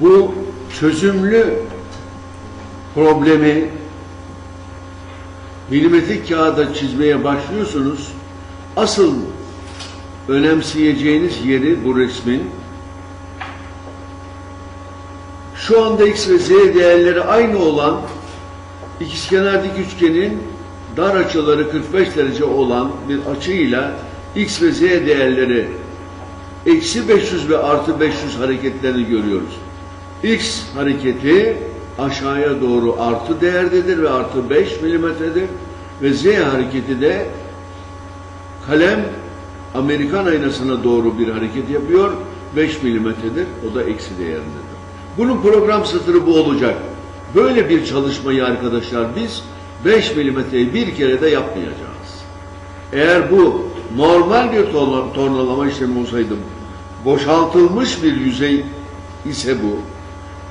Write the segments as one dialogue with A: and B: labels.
A: bu çözümlü problemi milimetrik kağıda çizmeye başlıyorsunuz. Asıl önemseyeceğiniz yeri bu resmin şu anda x ve z değerleri aynı olan ikizkenar dik üçgenin dar açıları 45 derece olan bir açıyla x ve z değerleri eksi 500 ve artı 500 hareketlerini görüyoruz. X hareketi aşağıya doğru artı değerdedir ve artı 5 milimetredir ve Z hareketi de kalem Amerikan aynasına doğru bir hareket yapıyor 5 milimetredir o da eksi değerindedir. Bunun program satırı bu olacak. Böyle bir çalışmayı arkadaşlar biz 5 milimetreyi bir kere de yapmayacağız. Eğer bu normal bir torna- tornalama işlemi olsaydı boşaltılmış bir yüzey ise bu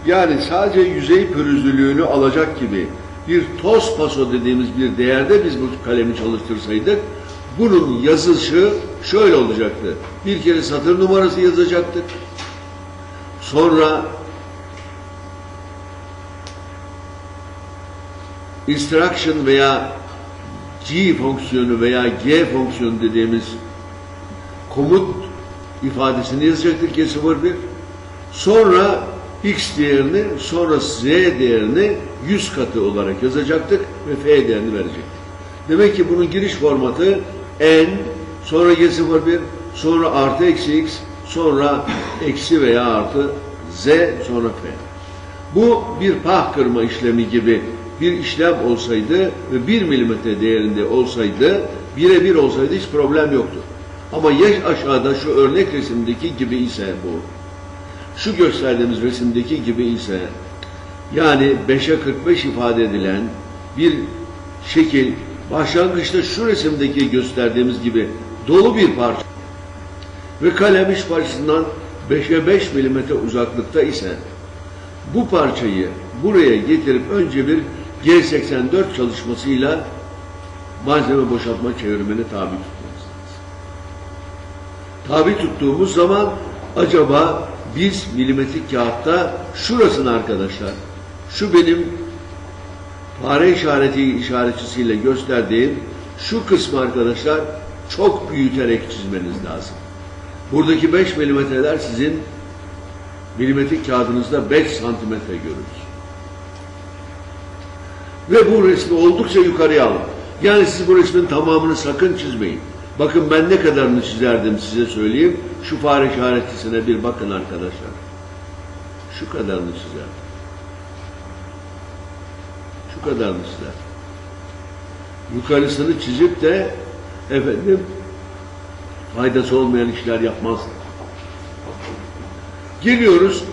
A: yani sadece yüzey pürüzlülüğünü alacak gibi bir toz paso dediğimiz bir değerde biz bu kalemi çalıştırsaydık bunun yazışı şöyle olacaktı. Bir kere satır numarası yazacaktık. Sonra instruction veya G fonksiyonu veya G fonksiyonu dediğimiz komut ifadesini yazacaktık G01. Sonra X değerini sonra Z değerini 100 katı olarak yazacaktık ve F değerini verecektik. Demek ki bunun giriş formatı N sonra G01 sonra artı eksi X sonra eksi veya artı Z sonra F. Bu bir pah kırma işlemi gibi bir işlem olsaydı ve 1 milimetre değerinde olsaydı, birebir olsaydı hiç problem yoktu. Ama yaş aşağıda şu örnek resimdeki gibi ise bu, şu gösterdiğimiz resimdeki gibi ise, yani 5'e 45 ifade edilen bir şekil, başlangıçta şu resimdeki gösterdiğimiz gibi dolu bir parça ve kalem iş parçasından 5'e 5 milimetre uzaklıkta ise, bu parçayı buraya getirip önce bir G84 çalışmasıyla malzeme boşaltma çevirmeni tabi tutmamız lazım. Tabi tuttuğumuz zaman acaba biz milimetrik kağıtta şurasını arkadaşlar, şu benim fare işareti işaretçisiyle gösterdiğim şu kısmı arkadaşlar çok büyüterek çizmeniz lazım. Buradaki 5 milimetreler sizin milimetrik kağıdınızda 5 santimetre görürüz. Ve bu resmi oldukça yukarıya alın. Yani siz bu resmin tamamını sakın çizmeyin. Bakın ben ne kadarını çizerdim size söyleyeyim. Şu fare işaretçisine bir bakın arkadaşlar. Şu kadarını çizerdim. Şu kadarını çizerdim. Yukarısını çizip de efendim faydası olmayan işler yapmazdım. Geliyoruz.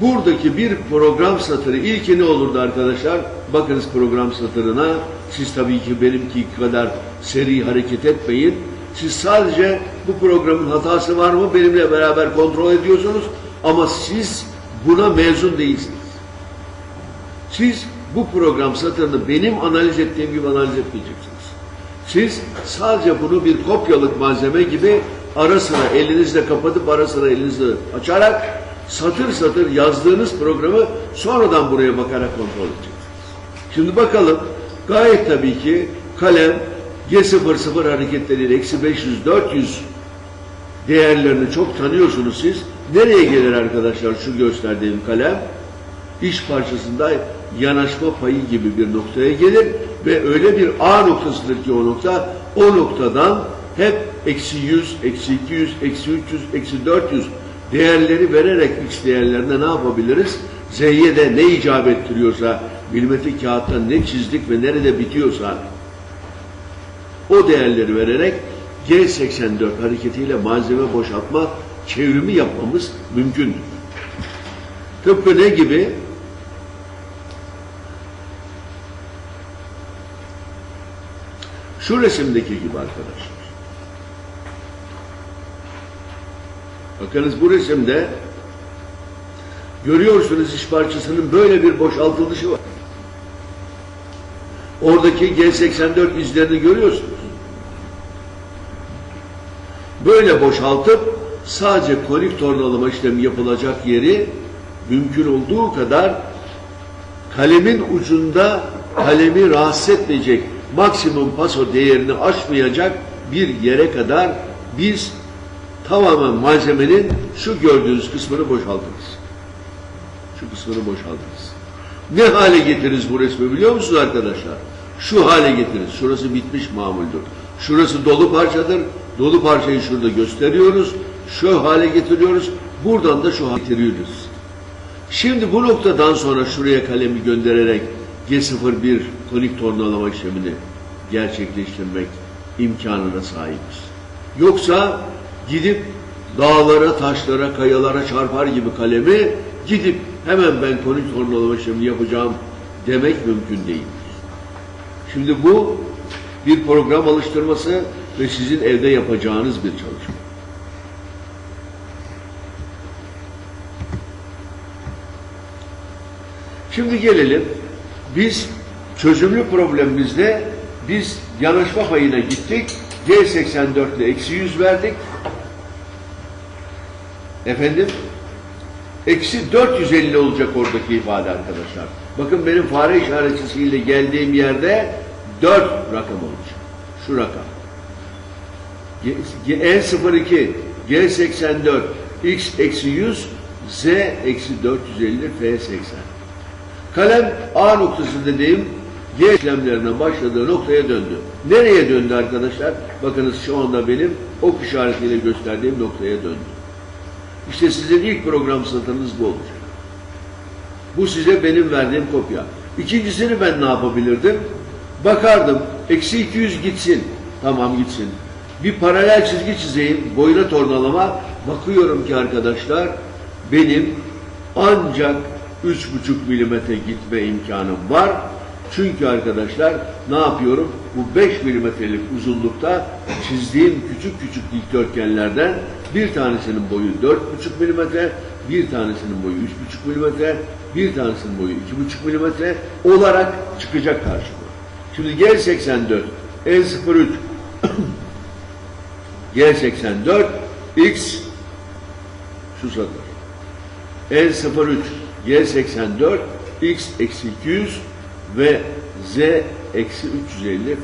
A: Buradaki bir program satırı ilki ne olurdu arkadaşlar? Bakınız program satırına. Siz tabii ki benimki kadar seri hareket etmeyin. Siz sadece bu programın hatası var mı benimle beraber kontrol ediyorsunuz ama siz buna mezun değilsiniz. Siz bu program satırını benim analiz ettiğim gibi analiz etmeyeceksiniz. Siz sadece bunu bir kopyalık malzeme gibi ara sıra elinizle kapatıp ara sıra elinizle açarak satır satır yazdığınız programı sonradan buraya bakarak kontrol edeceksiniz. Şimdi bakalım gayet tabii ki kalem G00 hareketleriyle eksi 500 400 değerlerini çok tanıyorsunuz siz. Nereye gelir arkadaşlar şu gösterdiğim kalem? İş parçasında yanaşma payı gibi bir noktaya gelir ve öyle bir A noktasıdır ki o nokta o noktadan hep eksi 100, eksi 200, eksi 300, eksi 400 değerleri vererek x değerlerine ne yapabiliriz? Z'ye de ne icap ettiriyorsa, milimetrik kağıtta ne çizdik ve nerede bitiyorsa o değerleri vererek G84 hareketiyle malzeme boşaltma çevrimi yapmamız mümkündür. Tıpkı ne gibi? Şu resimdeki gibi arkadaşlar. Bakınız bu resimde görüyorsunuz iş parçasının böyle bir boşaltılışı var. Oradaki G84 izlerini görüyorsunuz. Böyle boşaltıp sadece konik tornalama işlemi yapılacak yeri mümkün olduğu kadar kalemin ucunda kalemi rahatsız etmeyecek maksimum paso değerini aşmayacak bir yere kadar biz tamamen malzemenin şu gördüğünüz kısmını boşaltırız. Şu kısmını boşaltırız. Ne hale getiririz bu resmi biliyor musunuz arkadaşlar? Şu hale getiririz. Şurası bitmiş mamuldür. Şurası dolu parçadır. Dolu parçayı şurada gösteriyoruz. Şu hale getiriyoruz. Buradan da şu hale getiriyoruz. Şimdi bu noktadan sonra şuraya kalemi göndererek G01 konik tornalama işlemini gerçekleştirmek imkanına sahibiz. Yoksa gidip dağlara, taşlara, kayalara çarpar gibi kalemi gidip hemen ben tornalama işlemini yapacağım demek mümkün değil. Şimdi bu bir program alıştırması ve sizin evde yapacağınız bir çalışma. Şimdi gelelim. Biz çözümlü problemimizde biz yanaşma payına gittik. G84 ile eksi 100 verdik. Efendim? Eksi 450 olacak oradaki ifade arkadaşlar. Bakın benim fare işaretçisiyle geldiğim yerde 4 rakam olacak. Şu rakam. G, G, N02, G84, X eksi 100, Z eksi 450, F 80. Kalem A noktası dediğim G işlemlerine başladığı noktaya döndü. Nereye döndü arkadaşlar? Bakınız şu anda benim ok işaretiyle gösterdiğim noktaya döndü. İşte sizin ilk program satırınız bu olacak. Bu size benim verdiğim kopya. İkincisini ben ne yapabilirdim? Bakardım, eksi 200 gitsin. Tamam gitsin. Bir paralel çizgi çizeyim, boyuna tornalama. Bakıyorum ki arkadaşlar, benim ancak 3,5 milimetre gitme imkanım var. Çünkü arkadaşlar ne yapıyorum? Bu 5 milimetrelik uzunlukta çizdiğim küçük küçük dikdörtgenlerden bir tanesinin boyu 4,5 milimetre, bir tanesinin boyu 3,5 milimetre, bir tanesinin boyu 2,5 milimetre olarak çıkacak karşıma. Şimdi G84, N03, G84, X şu satır. N03, Y84, X eksi 200 ve Z eksi 350 F80.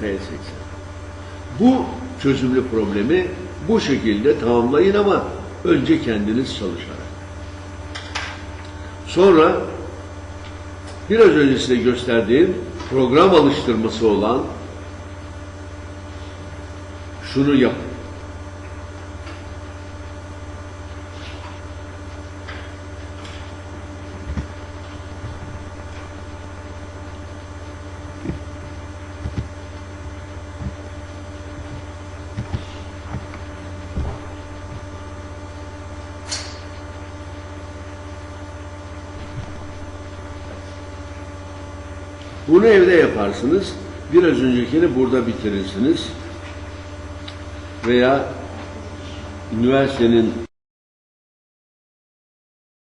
A: Bu çözümlü problemi bu şekilde tamamlayın ama önce kendiniz çalışarak. Sonra biraz önce size gösterdiğim program alıştırması olan şunu yapın. Bunu evde yaparsınız. Biraz öncekini burada bitirirsiniz. Veya üniversitenin